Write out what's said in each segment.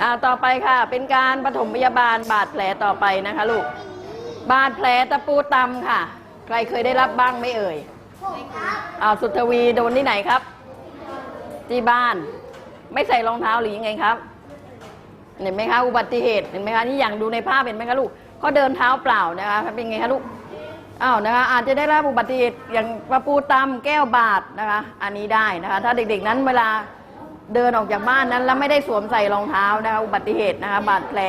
อ่าต่อไปค่ะ เป็นการปฐมพยาบาลบาดแผลต่อไปนะคะลูก บาดแผลตะปูตำค่ะ ใครเคยได้รับบ้างไม่เอ่ยอ่าสุทวีโดนที่ไหนครับ ที่บ้าน ไม่ใส่รองเท้าหรือยังไงครับ เห็นไหมคะ อุบัติเหตุ เห็นไหมคะ นี่อย่างดูในภาพเห็นไหมคะลูกเขาเดินเท้าเปล่านะคะ เป็นไงคะลูก อ้าวนะคะ อาจจะได้รับอุบัติเหตุอย่างกระปูตำแก้วบาดนะคะ อันนี้ได้นะคะ ถ้าเด็กๆนั้นเวลา เดินออกจากบ้านนั้นแล้วไม่ได้สวมใส่รองเท้านะคะอุบัติเหตุนะคะบาดแผล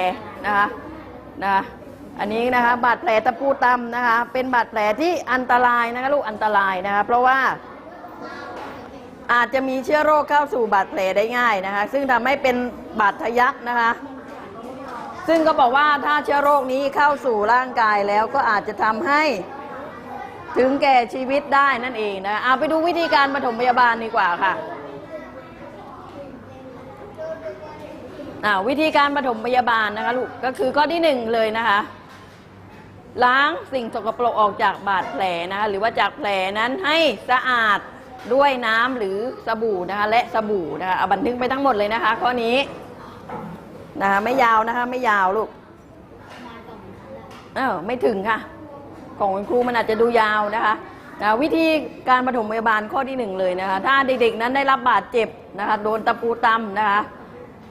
นะคะนะอันนี้นะคะบาดแผลตะปูตำนะคะ เป็นบาดแผลที่อันตรายนะคะลูกอันตรายนะคะเพราะว่า อาจจะมีเชื้อโรคเข้าสู่บาดแผลได้ง่ายนะคะ ซึ่งทำให้เป็นบาดทะยักนะคะ ซึ่งก็บอกว่าถ้าเชื้อโรคนี้เข้าสู่ร่างกายแล้วก็อาจจะทำให้ถึงแก่ชีวิตได้นั่นเองนะเอาไปดูวิธีการปฐมพยาบาลดีกว่าค่ะ อ่าวิธีการปฐมพยาบาลนะคะลูกก็คือข้อที่หนึ่งเลยนะคะ ล้างสิ่งสกปรกออกจากบาดแผลนะคะหรือว่าจากแผลนั้นให้สะอาดด้วยน้ำหรือสบู่นะคะ และสบู่นะคะเอาบันทึกไปทั้งหมดเลยนะคะ ข้อนี้นะคะไม่ยาวนะคะไม่ยาวลูกเออไม่ถึงค่ะ ของคุณครูมันอาจจะดูยาวนะคะนะวิธีการปฐมพยาบาลข้อที่หนึ่งเลยนะคะ ถ้าเด็กๆนั้นได้รับบาดเจ็บนะคะ โดนตะปูตำนะคะ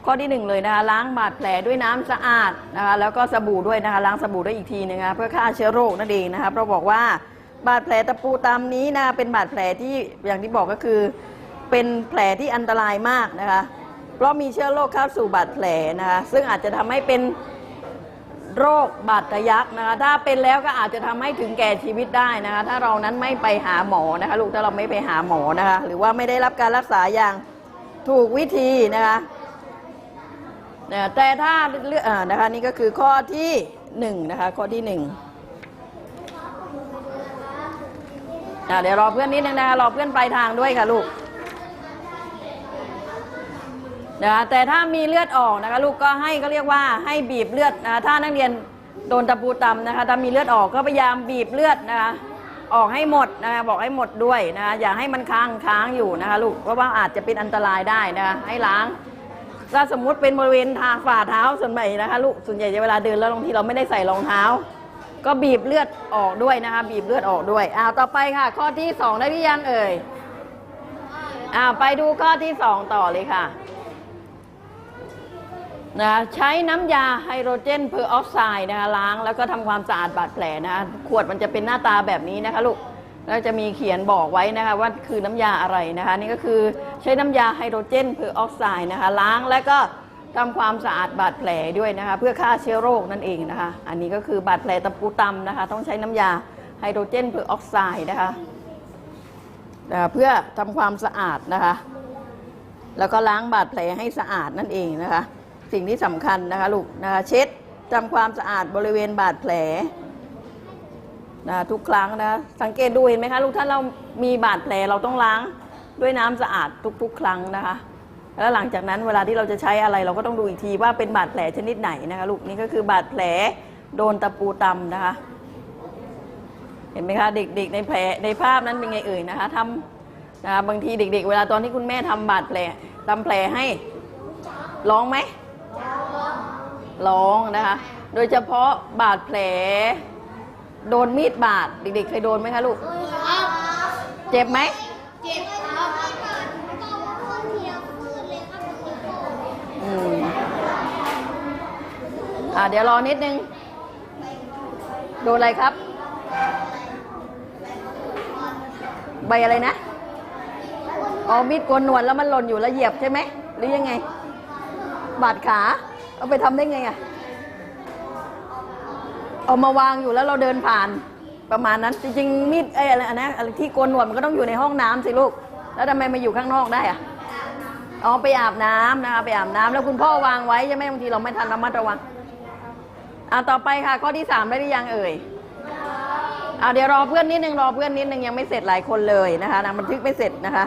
ข้อที่หนึ่งเลยนะคะล้างบาดแผลด้วยน้ำสะอาดนะคะแล้วก็สบู่ด้วยนะคะล้างสบู่ด้วยอีกทีนึงนะคะเพื่อฆ่าเชื้อโรคนั่นเองนะคะเพราะบอกว่าบาดแผลตะปูตามนี้นะเป็นบาดแผลที่อย่างที่บอกก็คือ เป็นแผลที่อันตรายมากนะคะเพราะมีเชื้อโรคเข้าสู่บาดแผลนะคะซึ่งอาจจะทำให้เป็นโรคบาดทะยักนะคะถ้าเป็นแล้วก็อาจจะทำให้ถึงแก่ชีวิตได้นะคะถ้าเรานั้นไม่ไปหาหมอนะคะลูกถ้าเราไม่ไปหาหมอนะคะหรือว่าไม่ได้รับการรักษาอย่างถูกวิธีนะคะ แต่ถ้าเลือกนะคะนี่ก็คือข้อที่หนึ่งนะคะข้อที่หนึ่งเดี๋ยวรอเพื่อนนิดนึงนะคะรอเพื่อนปลายทางด้วยค่ะลูกนะแต่ถ้ามีเลือดออกนะคะลูกก็ให้ก็เรียกว่าให้บีบเลือดนะคะถ้านักเรียนโดนตะปูตำนะคะถ้ามีเลือดออกก็พยายามบีบเลือดนะคะออกให้หมดนะคะบอกให้หมดด้วยนะคะอย่าให้มันค้างค้างอยู่นะคะลูกเพราะว่าอาจจะเป็นอันตรายได้นะคะให้ล้าง ถ้าสมมุติเป็นบริเวณทาฝ่าเท้าส่วนใหญ่นะคะลูกส่วนใหญ่เวลาเดินแล้วบางทีเราไม่ได้ใส่รองเท้า ก็บีบเลือดออกด้วยนะคะ บีบเลือดออกด้วยอ้าวต่อไปค่ะ ข้อที่สองได้หรือยังเอ่ยอ้าวไปดูข้อที่สองต่อเลยค่ะนะใช้น้ำยาไฮโดรเจนเพอร์ออกไซด์นะคะล้างแล้วก็ทำความสะอาดบาดแผลนะคะขวดมันจะเป็นหน้าตาแบบนี้นะคะลูก แล้วจะมีเขียนบอกไว้นะคะว่าคือน้ำยาอะไรนะคะนี่ก็คือใช้น้ำยาไฮโดรเจนเพอร์ออกไซด์นะคะล้างแล้วก็ทำความสะอาดบาดแผลด้วยนะคะเพื่อฆ่าเชื้อโรคนั่นเองนะคะ อันนี้ก็คือบาดแผลตะปูตำนะคะต้องใช้น้ำยาไฮโดรเจนเพอร์ออกไซด์นะคะนะคะเพื่อทำความสะอาดนะคะแล้วก็ล้างบาดแผลให้สะอาดนั่นเองนะคะ สิ่งที่สำคัญนะคะลูกนะคะเช็ดทำความสะอาดบริเวณบาดแผล นะทุกครั้งนะสังเกตดูเห็นไหมคะลูกถ้าเรามีบาดแผลเราต้องล้างด้วยน้ำสะอาดทุก ๆ ครั้งนะคะ แล้วหลังจากนั้นเวลาที่เราจะใช้อะไรเราก็ต้องดูอีกทีว่าเป็นบาดแผลชนิดไหนนะคะลูกนี่ก็คือบาดแผลโดนตะปูตำนะคะ เห็นไหมคะ เด็กๆในแผลในภาพนั้นเป็นไงเอ่ยนะคะทำนะคะบางทีเด็ก ๆ เวลาตอนที่คุณแม่ทำบาดแผลทำแผลให้ร้องไหมร้องนะคะ โดยเฉพาะบาดแผล โดนมีดบาดเด็กๆ เคยโดนไหมคะลูกเจ็บไหม เจ็บครับอืมอ่าเดี๋ยวรอนิดนึง โดนอะไรครับ ใบอะไรนะอ๋อมีดโกนหนวดแล้วมันหล่นอยู่แล้วเหยียบใช่ไหม หรือยังไง บาดขา เอาไปทำได้ไงอะ เอามาวางอยู่แล้วเราเดินผ่านประมาณนั้นจริงๆมีดไอ้อะไรนะอะไรที่โกนหนวดมันก็ต้องอยู่ในห้องน้ำสิลูก แล้วทำไมมาอยู่ข้างนอกได้อะอ๋อไปอาบน้ำนะคะไปอาบน้ำแล้วคุณพ่อวางไว้ใช่ไหมบางทีเราไม่ทันระมัดระวังอ่าต่อไปค่ะ ข้อที่สามได้หรือยังเอ่ยอ่าเดี๋ยวรอเพื่อนนิดนึงรอเพื่อนนิดนึงยังไม่เสร็จหลายคนเลยนะคะนางบันทึกไม่เสร็จนะคะ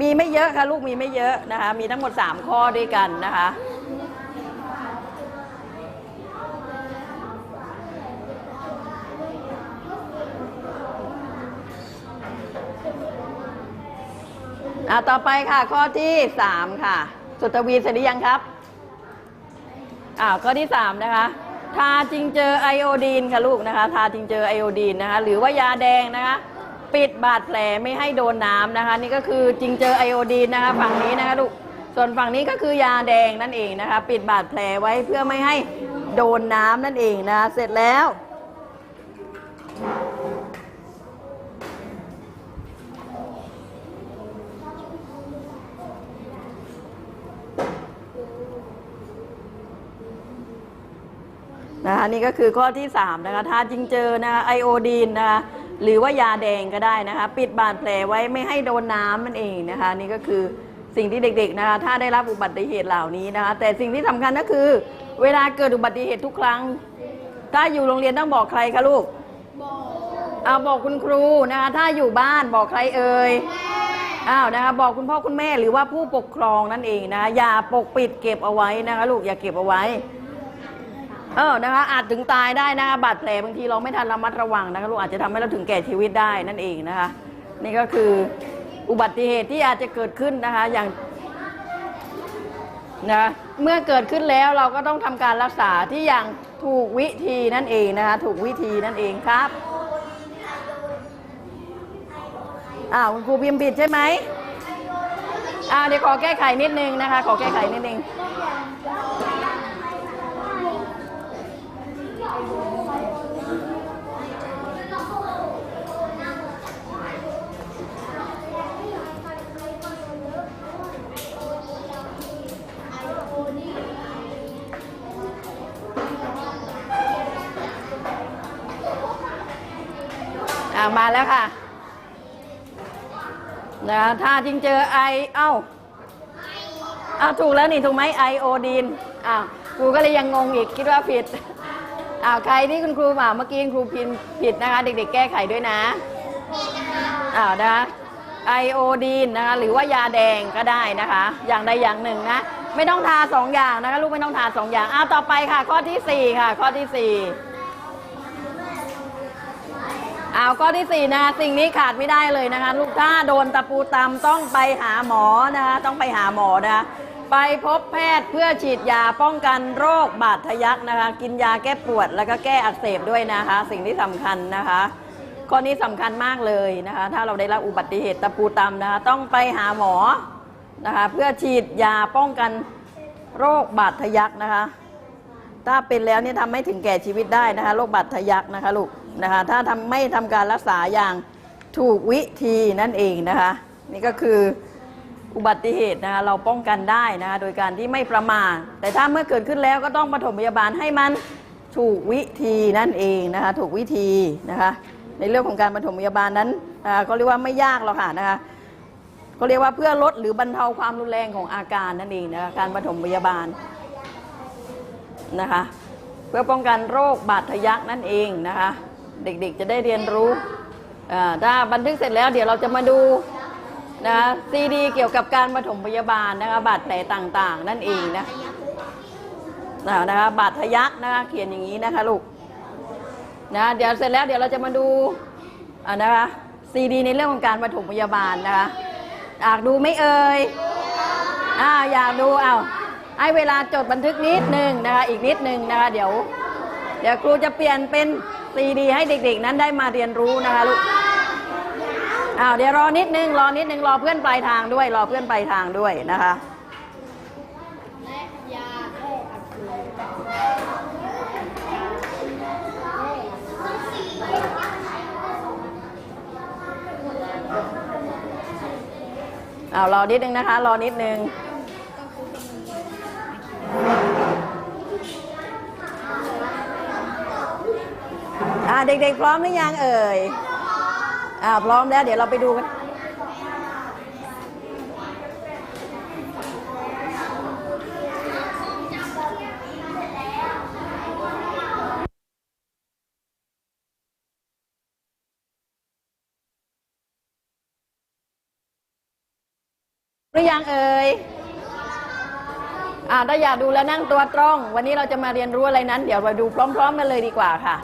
มีไม่เยอะค่ะลูกมีไม่เยอะนะคะ มีทั้งหมดสามข้อด้วยกันนะคะ อ่าต่อไปค่ะ ข้อที่สามค่ะ สุตวีเสร็จหรือยังครับอ่าข้อที่สามนะคะ ทาจริงเจอไอโอดีนค่ะลูกนะคะ ทาจริงเจอไอโอดีนนะคะ หรือว่ายาแดงนะคะ ปิดบาดแผลไม่ให้โดนน้ำนะคะ นี่ก็คือจริงเจอไอโอดีนนะคะ ฝั่งนี้นะคะลูกส่วนฝั่งนี้ก็คือยาแดงนั่นเองนะคะ ปิดบาดแผลไว้เพื่อไม่ให้โดนน้ำนั่นเองนะคะเสร็จแล้ว นะคะนี่ก็คือข้อที่3นะคะทาจิงเจอนะคะไอโอดีนนะคะหรือว่ายาแดงก็ได้นะคะ ปิดบาดแผลไว้ไม่ให้โดนน้ำนั่นเองนะคะ นี่ก็คือสิ่งที่เด็กๆนะคะ ถ้าได้รับอุบัติเหตุเหล่านี้นะคะ แต่สิ่งที่สำคัญก็คือ เวลาเกิดอุบัติเหตุทุกครั้ง ถ้าอยู่โรงเรียนต้องบอกใครคะลูกเอาบอกคุณครูนะคะ ถ้าอยู่บ้านบอกใครเอ่ยอ้าวนะคะ บอกคุณพ่อคุณแม่หรือว่าผู้ปกครองนั่นเองนะคะอย่าปกปิดเก็บเอาไว้นะคะ ลูกอย่าเก็บเอาไว้ เออนะคะอาจถึงตายได้นะคะบาดแผลบางทีเราไม่ทันระมัดระวังนะคะลูกอาจจะทำให้เราถึงแก่ชีวิตได้นั่นเองนะคะ นี่ก็คืออุบัติเหตุที่อาจจะเกิดขึ้นนะคะอย่างนะเมื่อเกิดขึ้นแล้วเราก็ต้องทำการรักษาที่อย่างถูกวิธีนั่นเองนะคะถูกวิธีนั่นเองครับอ้าวคุณครูพิมพ์ผิดใช่ไหมอ่าวเดี๋ยวขอแก้ไขนิดนึงนะคะ ขอแก้ไขนิดนึง อ่ามาแล้วค่ะนะคะถ้าจริงเจอไอเอ้าอ้าวถูกแล้วนี่ถูกไหมไอโอดีนอ้าวครูก็เลยยังงงอีกคิดว่าผิดอ้าวใครที่คุณครูมาเมื่อกี้คุณครูพิมพ์ผิดนะคะ เด็กๆ แก้ไขด้วยนะอ้าวนะคะไอโอดีนนะคะหรือว่ายาแดงก็ได้นะคะ อย่างใดอย่างหนึ่งนะ ไม่ต้องทาสองอย่างนะคะลูกไม่ต้องทาสองอย่างอ้าวต่อไปค่ะ ข้อที่สี่ค่ะ ข้อที่สี่ อ้าวข้อที่สี่นะ สิ่งนี้ขาดไม่ได้เลยนะคะ ลูกถ้าโดนตะปูตำต้องไปหาหมอนะคะต้องไปหาหมอนะคะไปพบแพทย์เพื่อฉีดยาป้องกันโรคบาดทะยักนะคะ กินยาแก้ปวดแล้วก็แก้อักเสบด้วยนะคะ สิ่งที่สำคัญนะคะข้อนี้สำคัญมากเลยนะคะ ถ้าเราได้รับอุบัติเหตุตะปูตำนะคะ ต้องไปหาหมอนะคะเพื่อฉีดยาป้องกันโรคบาดทะยักนะคะ ถ้าเป็นแล้วเนี่ยทำให้ถึงแก่ชีวิตได้นะคะ โรคบาดทะยักนะคะลูก นะคะถ้าทำไม่ทำการรักษาอย่างถูกวิธีนั่นเองนะคะนี่ก็คืออุบัติเหตุนะคะเราป้องกันได้นะคะโดยการที่ไม่ประมาทแต่ถ้าเมื่อเกิดขึ้นแล้วก็ต้องปฐมพยาบาลให้มันถูกวิธีนั่นเองนะคะถูกวิธีนะคะในเรื่องของการปฐมพยาบาลนั้นเขาเรียกว่าไม่ยากหรอกค่ะนะคะเขาเรียกว่าเพื่อลดหรือบรรเทาความรุนแรงของอาการนั่นเองนะคะการปฐมพยาบาลนะคะเพื่อป้องกันโรคบาดทะยักนั่นเองนะคะ เด็กๆจะได้เรียนรู้ถ้าบันทึกเสร็จแล้วเดี๋ยวเราจะมาดูนะคะซีดีเกี่ยวกับการปฐมพยาบาลนะคะบาดแผลต่างๆ นั่นเองนะนะนะคะบาดทะยักนะคะเขียนอย่างนี้นะคะลูกนะเดี๋ยวเสร็จแล้วเดี๋ยวเราจะมาดูอ่านะคะซีดีในเรื่องของการปฐมพยาบาลนะคะอยากดูไหมเอ่ยอ่าอยากดูเอาให้เวลาจดบันทึกนิดนึงนะคะอีกนิดนึงนะคะเดี๋ยว เดี๋ยวครูจะเปลี่ยนเป็น ซีดีให้เด็กๆ นั้นได้มาเรียนรู้นะคะลูกอ้าวเดี๋ยวรอนิดนึงรอนิดนึงรอเพื่อนปลายทางด้วย รอเพื่อนปลายทางด้วยนะคะเอารอนิดนึงนะคะ รอนิดนึง เด็กๆพร้อมหรือยังเอ่ยอ่าพร้อมแล้วเดี๋ยวเราไปดูกันหรือยังเอ่ยอ่าถ้าอยากดูแล้วนั่งตัวตรง วันนี้เราจะมาเรียนรู้อะไรนั้น เดี๋ยวเราดูพร้อมๆกันเลยดีกว่าค่ะ